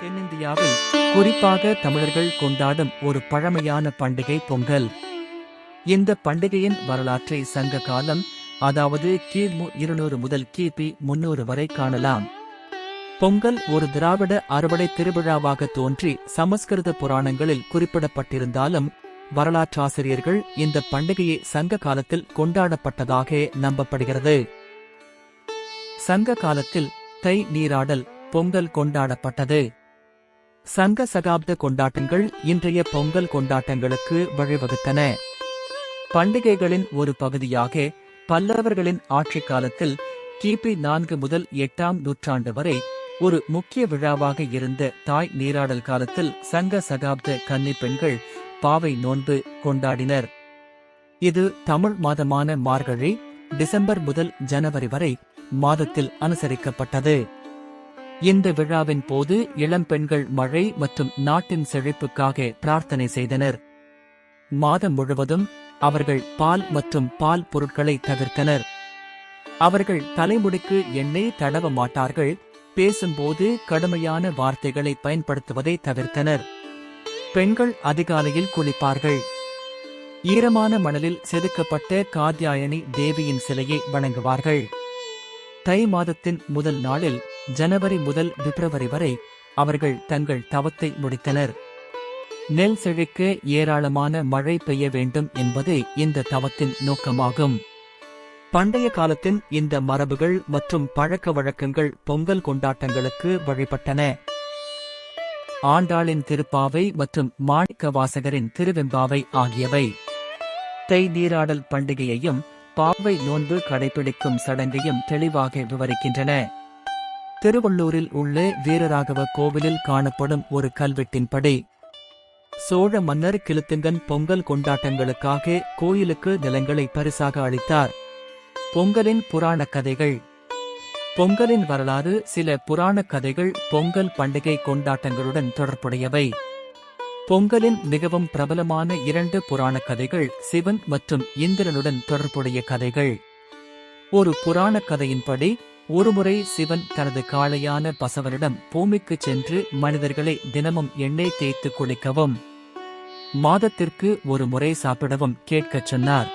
தென்னிந்தியாவில் குறிப்பாக தமிழர்கள் கொண்டாடும் ஒரு பழமையான பண்டிகை பொங்கல். இந்த பண்டிகையின் வரலாற்றை சங்க காலம் அதாவது கிமு இருநூறு முதல் கிபி முன்னூறு வரை காணலாம். பொங்கல் ஒரு திராவிட அறுவடை திருவிழாவாக தோன்றி சமஸ்கிருத புராணங்களில் குறிப்பிடப்பட்டிருந்தாலும் வரலாற்றாசிரியர்கள் இந்த பண்டிகையை சங்க காலத்தில் கொண்டாடப்பட்டதாக நம்பப்படுகிறது. சங்க காலத்தில் தை நீராடல் பொங்கல் கொண்டாடப்பட்டது. சங்க சகாப்த கொண்டாட்டங்கள் இன்றைய பொங்கல் கொண்டாட்டங்களுக்கு வழிவகுத்தன. பண்டிகைகளின் ஒரு பகுதியாக பல்லவர்களின் ஆட்சி காலத்தில் கிபி நான்கு முதல் எட்டாம் நூற்றாண்டு வரை ஒரு முக்கிய விழாவாக இருந்த தாய் நீராடல் காலத்தில் சங்க சகாப்த கன்னி பெண்கள் பாவை நோன்பு கொண்டாடினர். இது தமிழ் மாதமான மார்கழி டிசம்பர் முதல் ஜனவரி வரை மாதத்தில் அனுசரிக்கப்பட்டது. இந்த விழாவின் போது இளம் பெண்கள் மழை மற்றும் நாட்டின் செழிப்புக்காக பிரார்த்தனை செய்தனர். மாதம் முழுவதும் அவர்கள் பால் மற்றும் பால் பொருட்களை தவிர்த்தனர். அவர்கள் தலைமுடிக்கு எண்ணெய் தடவ மாட்டார்கள். பேசும்போது கடுமையான வார்த்தைகளை பயன்படுத்துவதை தவிர்த்தனர். பெண்கள் அதிகாலையில் குளிப்பார்கள். ஈரமான மணலில் செதுக்கப்பட்ட காத்யாயனி தேவியின் சிலையை வணங்குவார்கள். தை மாதத்தின் முதல் நாளில் ஜனவரி முதல் பிப்ரவரி வரை அவர்கள் தங்கள் தவத்தை முடித்தனர். நெல் செழிக்க ஏராளமான மழை பெய்ய வேண்டும் என்பதே இந்த தவத்தின் நோக்கமாகும். பண்டைய காலத்தின் இந்த மரபுகள் மற்றும் பழக்க வழக்கங்கள் பொங்கல் கொண்டாட்டங்களுக்கு வழிபட்டன. ஆண்டாளின் திருப்பாவை மற்றும் மாணிக்க வாசகரின் திருவெம்பாவை ஆகியவை. தை நீராடல் பண்டிகையையும் பாவை நோன்பு கடைபிடிக்கும் சடங்கையும் தெளிவாக விவரிக்கின்றன. திருவள்ளூரில் உள்ள வீரராகவ கோவிலில் காணப்படும் ஒரு கல்வெட்டின்படி சோழ மன்னர் கிழுத்துங்கன் பொங்கல் கொண்டாட்டங்களுக்காக கோயிலுக்கு நிலங்களை பரிசாக அளித்தார். பொங்கலின் புராணக் கதைகள். பொங்கலின் வரலாறு சில புராணக் கதைகள் பொங்கல் பண்டிகை கொண்டாட்டங்களுடன் தொடர்புடையவை. பொங்கலின் மிகவும் பிரபலமான இரண்டு புராணக் கதைகள் சிவன் மற்றும் இந்திரனுடன் தொடர்புடைய கதைகள். ஒரு புராணக் கதையின்படி ஒருமுறை சிவன் தனது காளையான பசவனிடம் பூமிக்கு சென்று மனிதர்களை தினமும் எண்ணெய் தேய்த்து குளிக்கவும் மாதத்திற்கு ஒரு முறை சாப்பிடவும் கேட்கச் சொன்னார்.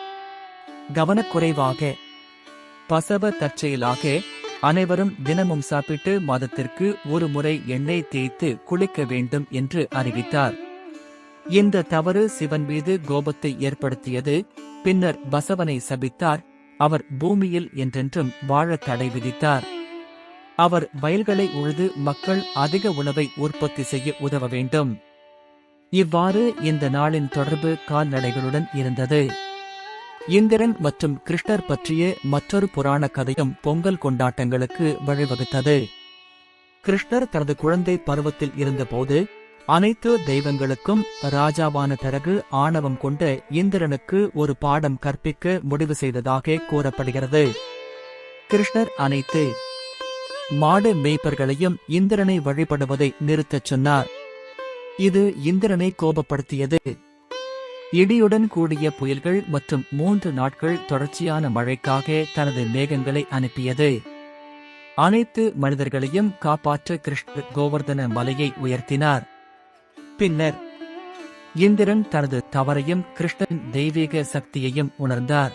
கவனக்குறைவாக பசவ தற்செயலாக அனைவரும் தினமும் சாப்பிட்டு மாதத்திற்கு ஒரு முறை எண்ணெய் தேய்த்து குளிக்க வேண்டும் என்று அறிவித்தார். இந்த தவறு சிவன் மீது கோபத்தை ஏற்படுத்தியது பின்னர் பசவனை சபித்தார் அவர் பூமியில் என்றென்றும் வாழ தடை விதித்தார். அவர் வயல்களை உழுது மக்கள் அதிக உணவை உற்பத்தி செய்ய உதவ வேண்டும். இவ்வாறு இந்த நாளின் தொடர்பு கால்நடைகளுடன் இருந்தது. இந்திரன் மற்றும் கிருஷ்ணர் பற்றிய மற்றொரு புராண கதையும் பொங்கல் கொண்டாட்டங்களுக்கு வழிவகுத்தது. கிருஷ்ணர் தனது குழந்தை பருவத்தில் இருந்தபோது அனைத்து தெய்வங்களுக்கும் ராஜாவான பிறகு ஆணவம் கொண்ட இந்திரனுக்கு ஒரு பாடம் கற்பிக்க முடிவு செய்ததாக கூறப்படுகிறது. கிருஷ்ணர் அனைத்து மாடு மேய்ப்பர்களையும் இந்திரனை வழிபடுவதை நிறுத்தச் சொன்னார். இது இந்திரனை கோபப்படுத்தியது. இடியுடன் கூடிய புயல்கள் மற்றும் மூன்று நாட்கள் தொடர்ச்சியான மழைக்காக தனது மேகங்களை அனுப்பியது. அனைத்து மனிதர்களையும் காப்பாற்ற கிருஷ்ணர் கோவர்தன மலையை உயர்த்தினார். பின்னர் இந்திரன் தனது தவறையும் கிருஷ்ணன் தெய்வீக சக்தியையும் உணர்ந்தார்.